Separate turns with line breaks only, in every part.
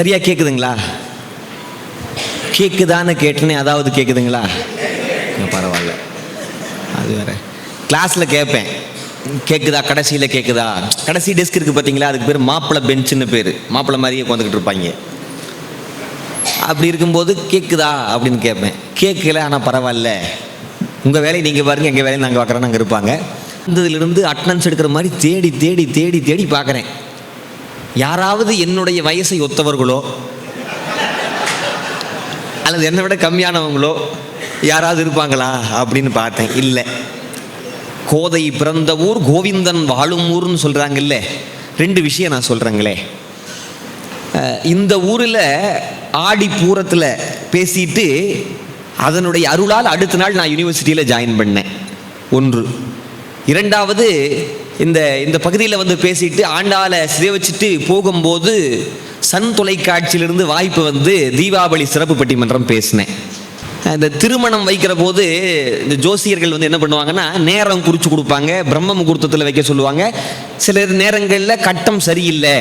சரியா கேட்குதுங்களா கேட்குதான்னு கேட்டனே அதாவது கேட்குதுங்களா பரவாயில்ல. அது வேற. கிளாஸில் கேட்பேன் கேட்குதா கடைசியில் கேட்குதா கடைசி டெஸ்க் இருக்குது பார்த்தீங்களா அதுக்கு பேர் மாப்பிள்ளை பெஞ்சுன்னு பேர். மாப்பிள்ளை மாதிரியே உட்காந்துக்கிட்டு இருப்பாங்க. அப்படி இருக்கும்போது கேட்குதா அப்படின்னு கேட்பேன் கேட்கல ஆனால் பரவாயில்ல. உங்கள் வேலையை நீங்கள் பாருங்க எங்கள் வேலையை நாங்கள் பார்க்குறோம் அங்கே இருப்பாங்க. இருந்து அட்டனன்ஸ் எடுக்கிற மாதிரி தேடி தேடி தேடி தேடி பார்க்குறேன் யாராவது என்னுடைய வயசை ஒத்தவர்களோ அல்லது என்னை விட கம்மியானவங்களோ யாராவது இருப்பாங்களா அப்படின்னு பார்த்தேன். இல்லை. கோதை பிறந்த ஊர் கோவிந்தன் வாழும் ஊர்னு சொல்கிறாங்கல்ல ரெண்டு விஷயம் நான் சொல்கிறேங்களே இந்த ஊரில் ஆடி பூரத்தில் பேசிட்டு அதனுடைய அருளால் அடுத்த நாள் நான் யூனிவர்சிட்டியில் ஜாயின் பண்ணேன். ஒன்று. இரண்டாவது இந்த இந்த பகுதியில் வந்து பேசிட்டு ஆண்டாளை சிதைவச்சிட்டு போகும்போது சன் தொலைக்காட்சியிலிருந்து வாய்ப்பு வந்து தீபாவளி சிறப்பு பட்டிமன்றம் பேசினேன். இந்த திருமணம் வைக்கிற போது இந்த ஜோசியர்கள் வந்து என்ன பண்ணுவாங்கன்னா நேரம் குறித்து கொடுப்பாங்க பிரம்ம முகூர்த்தத்தில் வைக்க சொல்லுவாங்க. சில நேரங்களில் கட்டம் சரியில்லை.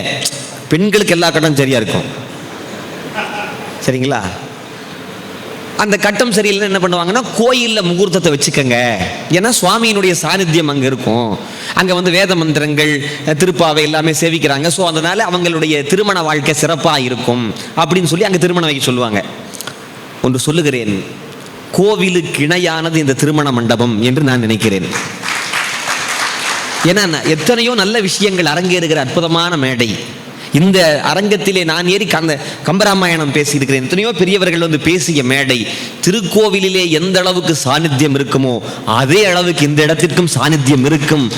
பெண்களுக்கு எல்லா கட்டம் சரியாக இருக்கும். சரிங்களா? அந்த கட்டம் சரியில்லைன்னு என்ன பண்ணுவாங்கன்னா கோயிலில் முகூர்த்தத்தை வச்சுக்கோங்க. ஏன்னா சுவாமியினுடைய சாநித்தியம் அங்கே இருக்கும். அங்கே வந்து வேத மந்திரங்கள் திருப்பாவை எல்லாமே சேவிக்கிறாங்க. ஸோ அதனால் அவங்களுடைய திருமண வாழ்க்கை சிறப்பாக இருக்கும். அப்படின்னு சொல்லி அங்கே திருமணம் வைக்க சொல்லுவாங்க. ஒன்று சொல்லுகிறேன் கோவிலுக்கு இணையானது இந்த திருமண மண்டபம் என்று நான் நினைக்கிறேன். ஏன்னா எத்தனையோ நல்ல விஷயங்கள் அரங்கேறுகிற அற்புதமான மேடை. இந்த அரங்கத்திலே நான் ஏறி அந்த கம்பராமாயணம் பேசியிருக்கிறேன். எத்தனையோ பெரியவர்கள் வந்து பேசிய மேடை திருக்கோவிலிலே எந்த அளவுக்கு சாநித்தியம் இருக்குமோ அதே அளவுக்கு இந்த இடத்திற்கும் சாநித்தியம் இருக்கும்.